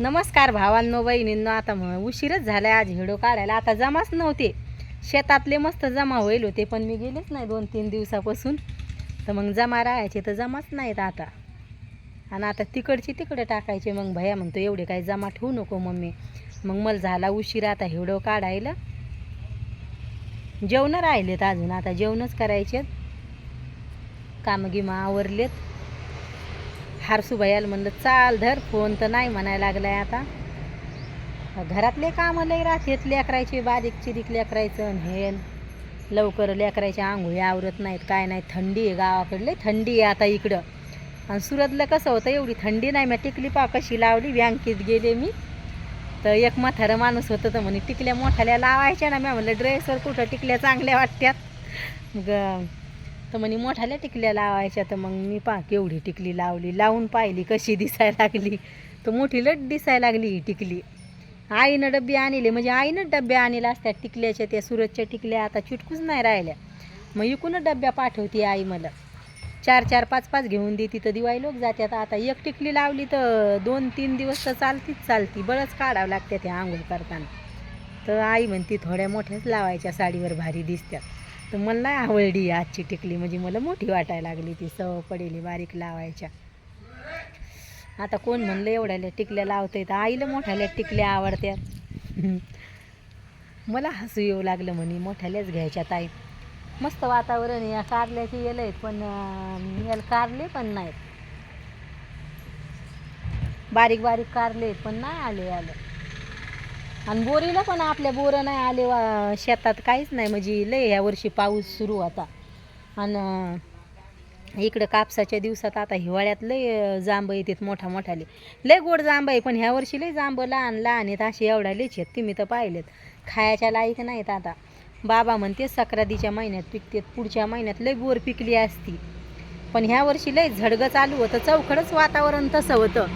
नमस्कार भावांनो बहिणींनो आता म- उशीरच झालाय आज हिडो काढायला. आता जमाच नव्हते. शेतातले मस्त जमा होईल होते पण मी गेलेच नाही दोन तीन दिवसापासून. तर मग जमा राहायचे तर जमाच नाहीत आता. आणि आता तिकडची तिकडे टाकायचे मग भैया म्हणतो एवढे काही जमा ठेवू नको मम्मी. मग मला झाला उशीर आता हिडो काढायला. जेवणं राहिलेत अजून आता जेवणच करायचे कामं आवरलेत. हारसू भैयाला म्हणलं चाल धर फोन तर नाही म्हणायला लागलाय आता. घरातले कामं लई राहतेत लेकरायचे बारीक चिरीक लेकरायचं हे. लवकर लेकरायच्या आंघोळी आवरत नाहीत काय नाही थंडी आहे गावाकडले थंडी आहे आता इकडं. आणि सुरतला कसं होतं एवढी थंडी नाही मी टिकली पा कशी लावली बँकेत गेले मी. तर एक म्हातारं माणूस होतं तर म्हणे टिकल्या मोठ्याल्या लावायच्या ना. मी म्हणलं ड्रेसवर कुठं टिकल्या चांगल्या वाटत्यात. ग तर म्हणे मोठ्याल्या टिकल्या लावायच्या. तर मग मी पा केवढी टिकली लावली. लावून पाहिली कशी दिसायला लागली. तर मोठी लट दिसायला लागली ही टिकली. आईनं डबे आणले म्हणजे आईनं डब्बे आणले असतात टिकल्याच्या त्या सुरतच्या टिकल्या आता चिटकूच नाही राहिल्या. मग इकूनच डब्या पाठवते आई मला. चार चार पाच पाच घेऊन देते तर दिवाळी लोक जातात. आता एक टिकली लावली तर दोन तीन दिवस तर चालतीच चालती. बरंच काढावं लागते त्या आंघोळ करताना. तर आई म्हणती थोड्या मोठ्याच लावायच्या साडीवर भारी दिसतात तर मला नाही आवडली आजची टिकली म्हणजे मला मोठी वाटायला लागली ती सव पडेली बारीक लावायच्या. आता कोण म्हणलं एवढ्याला टिकल्या लावतंय? तर आईला मोठ्याल्या टिकल्या आवडत्यात मला हसू येऊ लागलं म्हणे मोठ्याल्याच घ्यायच्या ताई. मस्त वातावरण या कारल्याचे येलं आहेत पण याला कारले पण नाहीत. बारीक बारीक कारले आहेत पण नाही आले आलं. आणि बोरीला पण आपल्या बोरं नाही आले वा शेतात काहीच नाही. म्हणजे लय ह्या वर्षी पाऊस सुरू होता. आणि इकडं कापसाच्या दिवसात आता हिवाळ्यात लय जांब येतात मोठा मोठाले. लय गोड जांब आहे पण ह्या वर्षी लय जांब लहान लहान आहेत. असे एवढा लेच आहेत तुम्ही तर पाहिलेत. खायच्या लायक नाहीत आता. बाबा म्हणते सक्रातीच्या महिन्यात पिकतात पुढच्या महिन्यात लय बोर पिकली असती. पण ह्या वर्षी लय झडगं चालू होतं. चौखडंच वातावरण तसं होतं.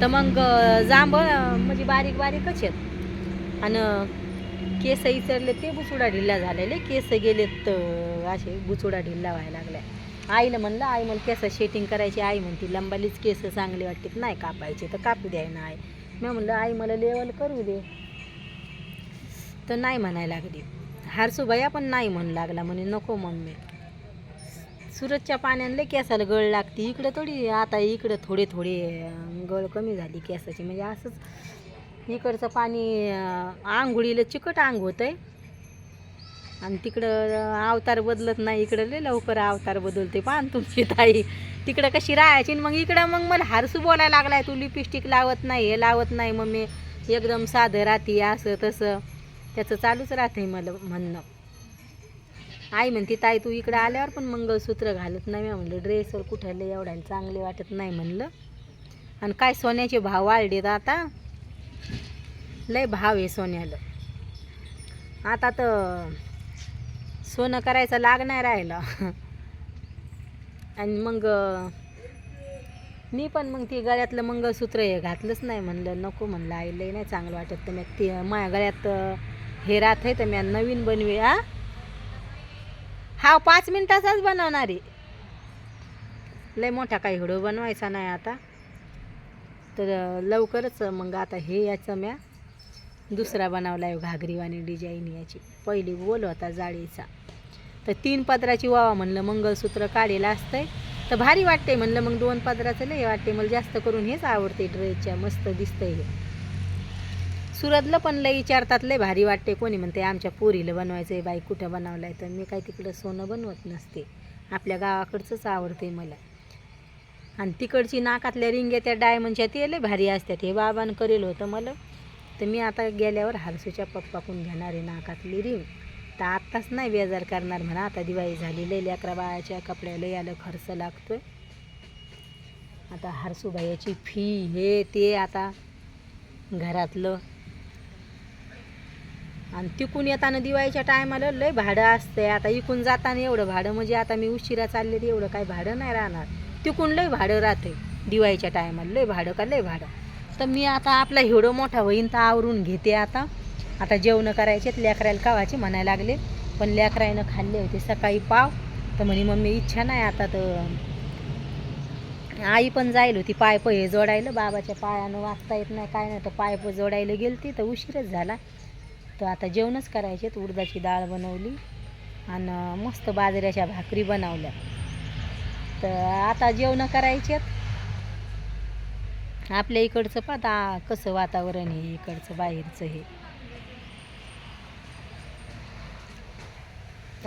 तर मग जांब म्हणजे बारीक बारीकच आहेत. आणि केस इचरले ते बुचुडा ढिल्ला झालेले केस गेलेत असे बुचुडा ढिल्ला व्हायला लागल्या आईला म्हणलं आई मला केस शेटिंग करायची आई म्हणती. लंबालीच केस चांगले वाटतात नाही कापायचे तर कापू द्याय ना आई. मी म्हणलं आई मला लेवल करू दे. तर नाही म्हणायला लागली. हारसूबाया पण नाही म्हणू लागला म्हणे. नको मम्मी सुरतच्या पाण्यानं लय केसाला गळ लागते. इकडं थोडी आता इकडं थोडे थोडे गळ कमी झाली केसाची. म्हणजे असंच इकडचं पाणी आंघोळीला चिकट आंग होतं आहे आणि तिकडं अवतार बदलत नाही इकडं लय लवकर अवतार बदलते पान तुमची ताई. तिकडं कशी राहायची मग इकडं मग मला हारसू बोलायला लागलाय. तू लिपस्टिक लावत नाही हे लावत नाही मम्मी. एकदम साधं राहते असं तसं. त्याचं चालूच राहते मला म्हणणं. आई म्हणते ताई तू इकडं आल्यावर पण मंगळसूत्र घालत नाही. मी म्हणलं ड्रेसवर कुठं लय एवढ्या चांगले वाटत नाही. म्हणलं. आणि काय सोन्याचे भाव वाढलेत आता. लय भाव आहे सोन्याला. आता तर सोनं करायचं लाग नाही राहिलं. आणि मग मी पण मग ती गळ्यातलं मंगळसूत्र हे घातलंच नाही म्हणलं. नको म्हणलं आई लय नाही चांगलं वाटत तर मी ती माझ्या गळ्यात हे राहत आहे तर मी नवीन बनवी आ? हा पाच मिनिटाचाच बनवणार आहे. लय मोठा काही व्हिडिओ बनवायचा नाही आता. तर लवकरच मग आता हे याचं म्या दुसरा बनवला आहे घागरीवाणी डिझाईन याची. पहिली गोल होता जाळीचा. तर तीन पदराची वावा म्हणलं मंगळसूत्र काढेलं असतंय. तर भारी वाटते म्हणलं मग दोन पदराचं लय वाटते मला जास्त करून हेच आवडते ड्रेसच्या. मस्त दिसतंय हे. सुरतला पण लय विचारतात लय भारी वाटते कोणी म्हणते आमच्या पोरीला बनवायचं आहे बाई कुठं बनवलं आहे तर मी काय तिकडं सोनं बनवत नसते. आपल्या गावाकडचंच आवडते मला. आणि तिकडची नाकातल्या रिंग्या त्या डायमंडच्या ते लय भारी असतात. हे बाबानं करेल होतं मला. तर मी आता गेल्यावर हारसूच्या पप्पाकून घेणार आहे नाकातली रिंग तर आत्ताच नाही बेजार करणार म्हणा. आता दिवाळी झाली लई लेकरा बाळाच्या कपड्याला याला खर्च लागतोय. आता हरसूबाईची फी हे ते आता घरातलं. आणि तिकून येताना दिवाळीच्या टायमाला लय भाडं असतंय. आता इकून जाताना एवढं भाडं म्हणजे आता मी उशिरा चालले तर एवढं काय भाडं नाही राहणार. तिकून लय भाडं राहते दिवाळीच्या टायमाला. लय भाडं का लय भाडं? तर मी आता आपला हिडो मोठा होईन तर आवरून घेते आता. आता जेवणं करायचे लेकरायला कावायचे म्हणायला लागले. पण लेकरायनं खाल्ले होते सकाळी पाव. तर म्हणे मम्मी इच्छा नाही आता तर. आई पण जाईल होती पाय हे जोडायला. बाबाच्या पायानं वाचता येत नाही काय नाही. तर पाय प जोडायला गेलती तर उशीरच झाला. तर आता जेवणच करायचे उडदाची डाळ बनवली आणि मस्त बाजऱ्याच्या भाकरी बनवल्या. तर आता जेवणं करायचेत आपल्या इकडचं पाहता कसं वातावरण आहे इकडचं बाहेरचं हे.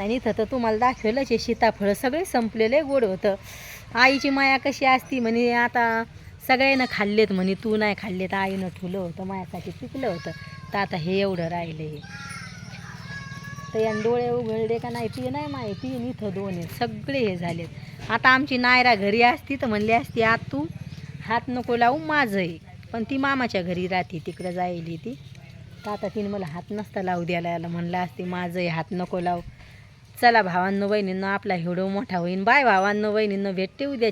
आणि इथं तर तुम्हाला दाखवलंच आहे सीताफळ सगळे संपलेले गोड होतं. आईची माया कशी असती म्हणे आता सगळ्यांना खाल्लेत म्हणे तू नाही खाल्लेत आईनं ठुलं होतं मायासाठी पिकलं होतं. तर आता हे एवढं राहिलं हे तर यानं डोळे उघडले का नाही ती नाही माहिती. इथं दोन आहेत सगळे हे झालेत. आता आमची नायरा घरी असती तर म्हणली असती आत तू हात नको लावू माझं आहे पण ती मामाच्या घरी राहते तिकडं जायली ती. तर आता तिने मला हात नसता लावू द्यायला याला म्हणलं असते माझं आहे हात नको लावू. चला भावांनो बहिणींना आपला हिडो मोठा होईन. बाय भावांनो बहिणींना भेटते उद्या